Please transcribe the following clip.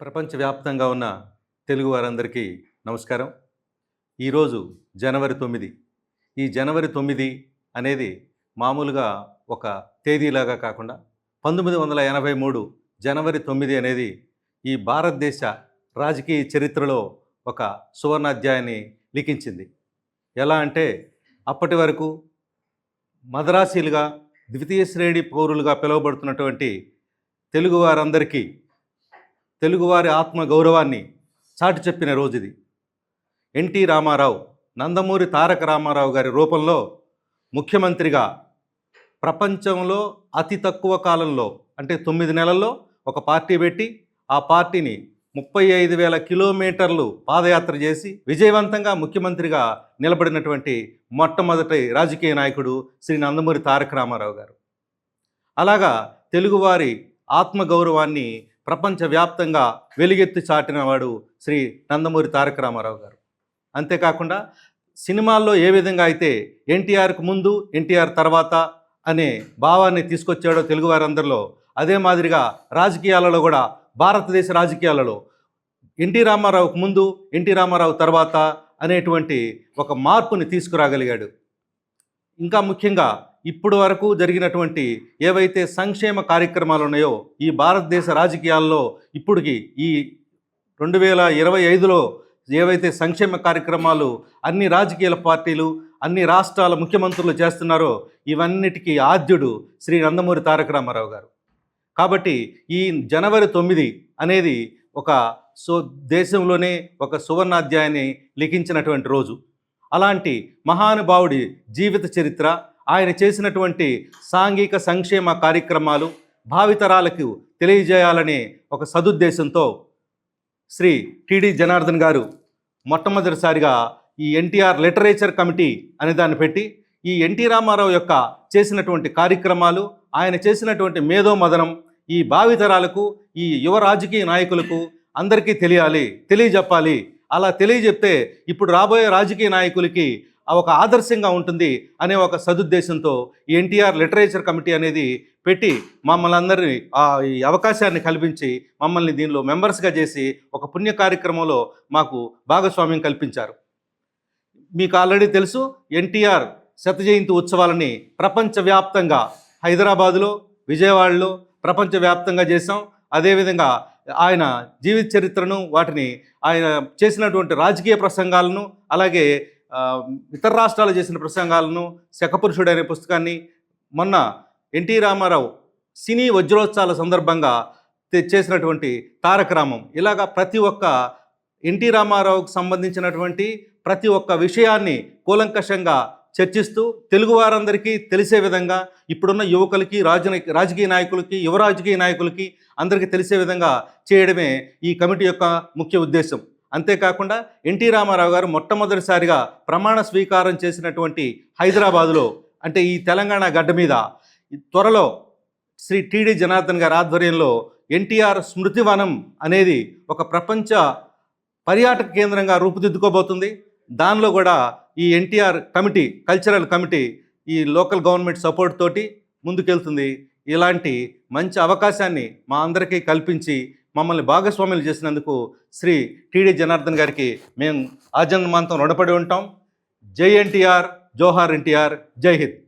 ప్రపంచవ్యాప్తంగా ఉన్న తెలుగు వారందరికీ నమస్కారం. ఈరోజు జనవరి తొమ్మిది. ఈ జనవరి తొమ్మిది అనేది మామూలుగా ఒక తేదీలాగా కాకుండా పంతొమ్మిది వందల ఎనభై మూడు జనవరి తొమ్మిది అనేది ఈ భారతదేశ రాజకీయ చరిత్రలో ఒక సువర్ణాధ్యాయాన్ని లిఖించింది. ఎలా అంటే అప్పటి వరకు మద్రాసీలుగా ద్వితీయ శ్రేణి పౌరులుగా పిలువబడుతున్నటువంటి తెలుగు వారందరికీ తెలుగువారి ఆత్మ గౌరవాన్ని చాటి చెప్పిన రోజుది. ఎన్టీ రామారావు నందమూరి తారక రామారావు గారి రూపంలో ముఖ్యమంత్రిగా ప్రపంచంలో అతి తక్కువ కాలంలో అంటే తొమ్మిది నెలల్లో ఒక పార్టీ పెట్టి ఆ పార్టీని ముప్పై ఐదు వేల కిలోమీటర్లు పాదయాత్ర చేసి విజయవంతంగా ముఖ్యమంత్రిగా నిలబడినటువంటి మొట్టమొదటి రాజకీయ నాయకుడు శ్రీ నందమూరి తారక రామారావు గారు. అలాగా తెలుగువారి ఆత్మగౌరవాన్ని ప్రపంచవ్యాప్తంగా వెలుగెత్తి చాటినవాడు శ్రీ నందమూరి తారక రామారావు గారు. అంతేకాకుండా సినిమాల్లో ఏ విధంగా అయితే ఎన్టీఆర్కు ముందు ఎన్టీఆర్ తర్వాత అనే భావాన్ని తీసుకొచ్చాడో తెలుగువారందరిలో అదే మాదిరిగా రాజకీయాలలో కూడా భారతదేశ రాజకీయాలలో ఎన్టీ రామారావుకు ముందు ఎన్టీ రామారావు తర్వాత అనేటువంటి ఒక మార్పుని తీసుకురాగలిగాడు. ఇంకా ముఖ్యంగా ఇప్పుడు వరకు జరిగినటువంటి ఏవైతే సంక్షేమ కార్యక్రమాలు ఉన్నాయో ఈ భారతదేశ రాజకీయాల్లో ఇప్పటికి ఈ రెండు వేల ఇరవై ఐదులో ఏవైతే సంక్షేమ కార్యక్రమాలు అన్ని రాజకీయ పార్టీలు అన్ని రాష్ట్రాల ముఖ్యమంత్రులు చేస్తున్నారో ఇవన్నిటికీ ఆద్యుడు శ్రీ నందమూరి తారక రామారావు గారు. కాబట్టి ఈ జనవరి తొమ్మిది అనేది ఒక సో దేశంలోనే ఒక సువర్ణాధ్యాయాన్ని లిఖించినటువంటి రోజు. అలాంటి మహానుభావుడి జీవిత చరిత్ర ఆయన చేసినటువంటి సాంఘిక సంక్షేమ కార్యక్రమాలు భావితరాలకు తెలియజేయాలనే ఒక సదుద్దేశంతో శ్రీ టిడి జనార్దన్ గారు మొట్టమొదటిసారిగా ఈ ఎన్టీఆర్ లిటరేచర్ కమిటీ అనే దాన్ని పెట్టి ఈ ఎన్టీ రామారావు యొక్క చేసినటువంటి కార్యక్రమాలు ఆయన చేసినటువంటి మేధోమదనం ఈ భావితరాలకు ఈ యువ రాజకీయ నాయకులకు అందరికీ తెలియాలి తెలియజెప్పాలి. అలా తెలియజెప్తే ఇప్పుడు రాబోయే రాజకీయ నాయకులకి ఒక ఆదర్శంగా ఉంటుంది అనే ఒక సదుద్దేశంతో ఈ ఎన్టీఆర్ లిటరేచర్ కమిటీ అనేది పెట్టి మమ్మల్ని అందరినీ ఆ ఈ అవకాశాన్ని కల్పించి మమ్మల్ని దీనిలో మెంబర్స్గా చేసి ఒక పుణ్య కార్యక్రమంలో మాకు భాగస్వామ్యం కల్పించారు. మీకు ఆల్రెడీ తెలుసు ఎన్టీఆర్ శత జయంతి ఉత్సవాలని ప్రపంచవ్యాప్తంగా హైదరాబాదులో విజయవాడలో ప్రపంచవ్యాప్తంగా చేసాం అదేవిధంగా ఆయన జీవిత చరిత్రను వాటిని ఆయన చేసినటువంటి రాజకీయ ప్రసంగాలను అలాగే ఇతర రాష్ట్రాలు చేసిన ప్రసంగాలను శకపురుషుడు అనే పుస్తకాన్ని మొన్న ఎన్టీ రామారావు సినీ వజ్రోత్సవాల సందర్భంగా చేసినటువంటి తారకరామం. ఇలాగా ప్రతి ఒక్క ఎన్టీ రామారావుకు సంబంధించినటువంటి ప్రతి ఒక్క విషయాన్ని కూలంకషంగా చర్చిస్తూ తెలుగు వారందరికీ తెలిసే విధంగా ఇప్పుడున్న యువకులకి రాజు రాజకీయ నాయకులకి యువ రాజకీయ నాయకులకి అందరికీ తెలిసే విధంగా చేయడమే ఈ కమిటీ యొక్క ముఖ్య ఉద్దేశం. అంతేకాకుండా ఎన్టీ రామారావు గారు మొట్టమొదటిసారిగా ప్రమాణ స్వీకారం చేసినటువంటి హైదరాబాదులో అంటే ఈ తెలంగాణ గడ్డ మీద త్వరలో శ్రీ టిడి జనార్దన్ గారి ఆధ్వర్యంలో ఎన్టీఆర్ స్మృతివనం అనేది ఒక ప్రపంచ పర్యాటక కేంద్రంగా రూపుదిద్దుకోబోతుంది. దానిలో కూడా ఈ ఎన్టీఆర్ కమిటీ కల్చరల్ కమిటీ ఈ లోకల్ గవర్నమెంట్ సపోర్ట్ తోటి ముందుకెళ్తుంది. ఇలాంటి మంచి అవకాశాన్ని మా అందరికీ కల్పించి మమ్మల్ని భాగస్వాములు చేసినందుకు శ్రీ టీడీ జనార్దన్ గారికి మేము ఆజన్మాంతం రుణపడి ఉంటాం. జై ఎన్టీఆర్ జోహార్ ఎన్టీఆర్ జై హింద్.